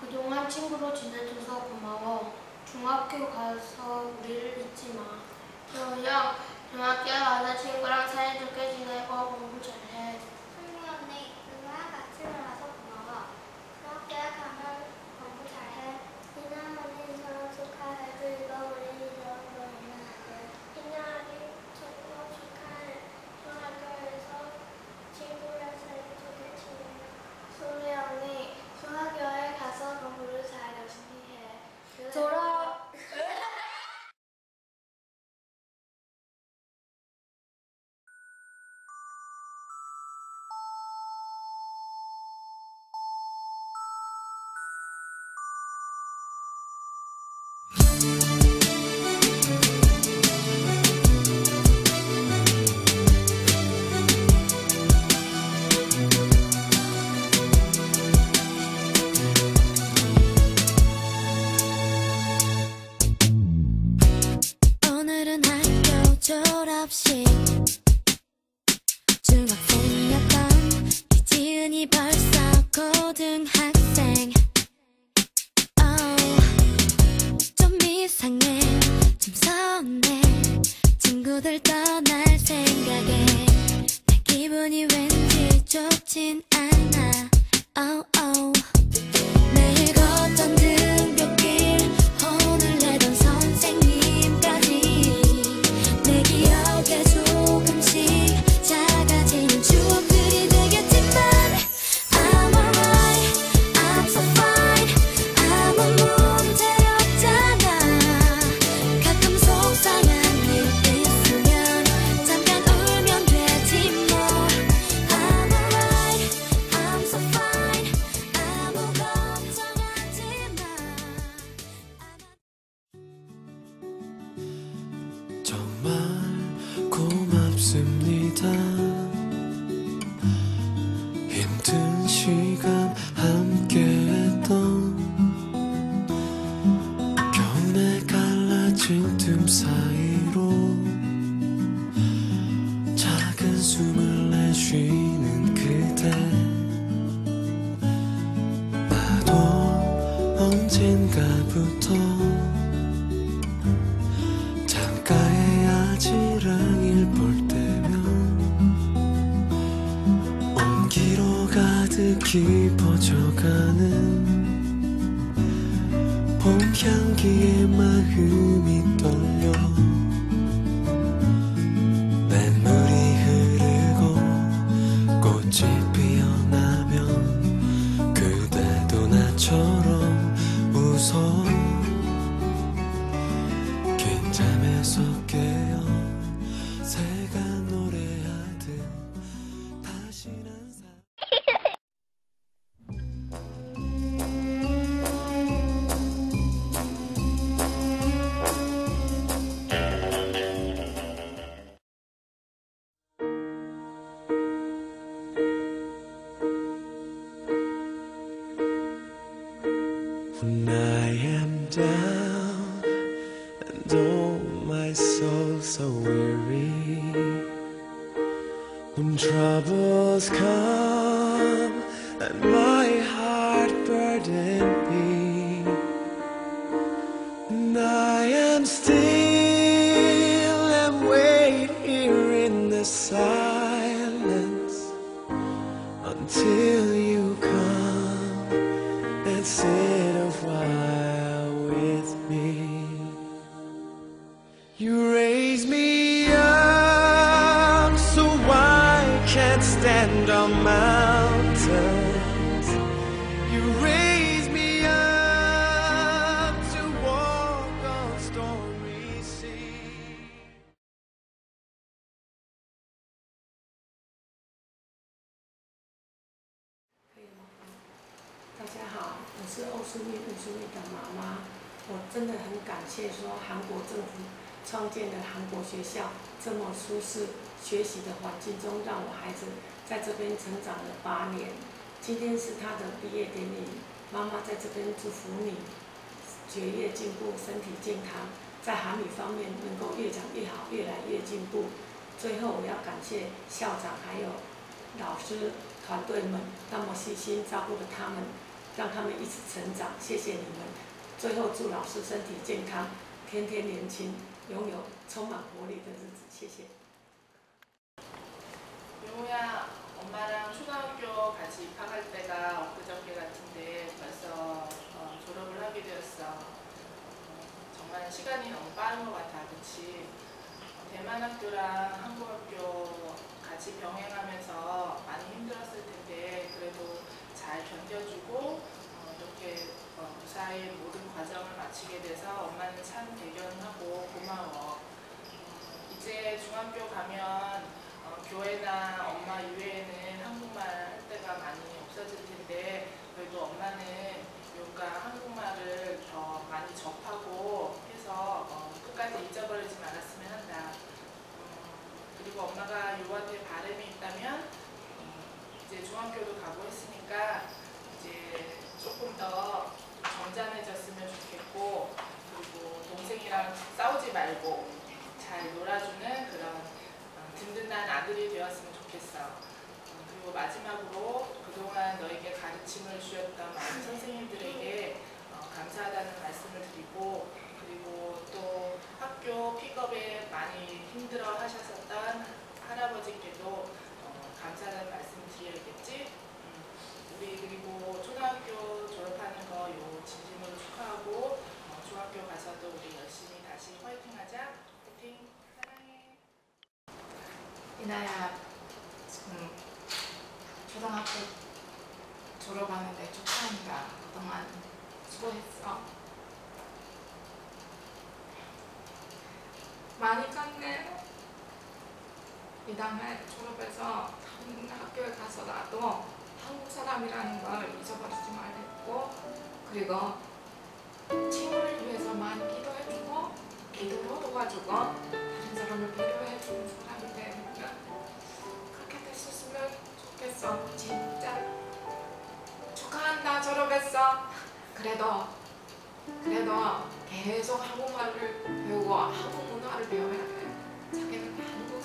그동안 친구로 지내줘서 고마워. 중학교 가서 우리를 잊지 마. 요역 중학교 가서 친구랑 사이좋게 지내고 공부 잘해. 졸업식 중학생이었던 이지은이 벌써 고등학생. Oh, 좀 이상해 좀 서운해. 친구들 떠날 생각에 내 기분이 왠지 좋진 시간 함께했던 겨울에 갈라진 틈 사이로 작은 숨을 내쉬는 그대. 나도 언젠가부터 가득 깊어져가는 봄 향기에 마음이 떨려 냇물이 흐르고 꽃이 피어나면 그대도 나처럼 웃어. 긴 잠에서 깨 soul so weary. When troubles come and my heart burden be and I am still and wait here in the silence 可以吗？大家好，我 mountains. 妈，我真的很感谢说 me 政府创建的韩国学校这么舒适学习的环境中，让我孩子在这边成长了八年。今天是他的毕业典礼，妈妈在这边祝福你学业进步，身体健康，在韩语方面能够越讲越好，越来越进步。最后，我要感谢校长还有老师团队们那么细心照顾着他们，让他们一起成长。谢谢你们。最后，祝老师身体健康，天天年轻， 拥有充满活力的日子。谢谢。 용우야, 엄마랑 초등학교 같이 입학할 때가 엊그저께 같은데 벌써 어, 졸업을 하게 되었어. 어, 정말 시간이 너무 빠른 것 같아, 그치? 어, 대만 학교랑 한국 학교 같이 병행하면서 많이 힘들었을 텐데 그래도 잘 견뎌주고 어, 이렇게 어, 무사히 모든 과정을 마치게 돼서 엄마는 참 대견하고 고마워. 어, 이제 중학교 가면 어, 교회나 엄마 이외에는 한국말 할 때가 많이 없어질 텐데 그래도 엄마는 요가 한국말을 더 많이 접하고 해서 어, 끝까지 잊어버리지 말았으면 한다. 어, 그리고 엄마가 요한테 바람이 있다면 어, 이제 중학교도 가고 했으니까 이제 조금 더 점잖해졌으면 좋겠고 그리고 동생이랑 싸우지 말고 잘 놀아주는 그런 어, 든든한 아들이 되었으면 좋겠어. 어, 그리고 마지막으로 그동안 너에게 가르침을 주셨던 많은 선생님들에게 어, 감사하다는 말씀을 드리고 그리고 또 학교 픽업에 많이 힘들어 하셨었던 할아버지께도 어, 감사하다는 말씀 드려야겠지. 음, 우리 그리고 초등학교 졸업하는 거 요 진심으로 축하하고 어, 중학교 가서 도 우리 열심히 다시 화이팅하자. 화이팅. 사랑해. 이나야 지금 초등학교 졸업하는데 축하한다. 그동안 수고했어. 많이 컸네. 이 다음에 졸업해서 학교에 가서 나도 한국 사람이라는 걸 잊어버리지 말랬고 그리고 친구를 위해서 많이 기도해주고 기도로 도와주고 다른 사람을 배려해주는 사람이 되면 그렇게 됐었으면 좋겠어. 진짜 축하한다 졸업했어. 그래도 그래도 계속 한국말을 배우고 한국 문화를 배워야 돼. 자기는 한국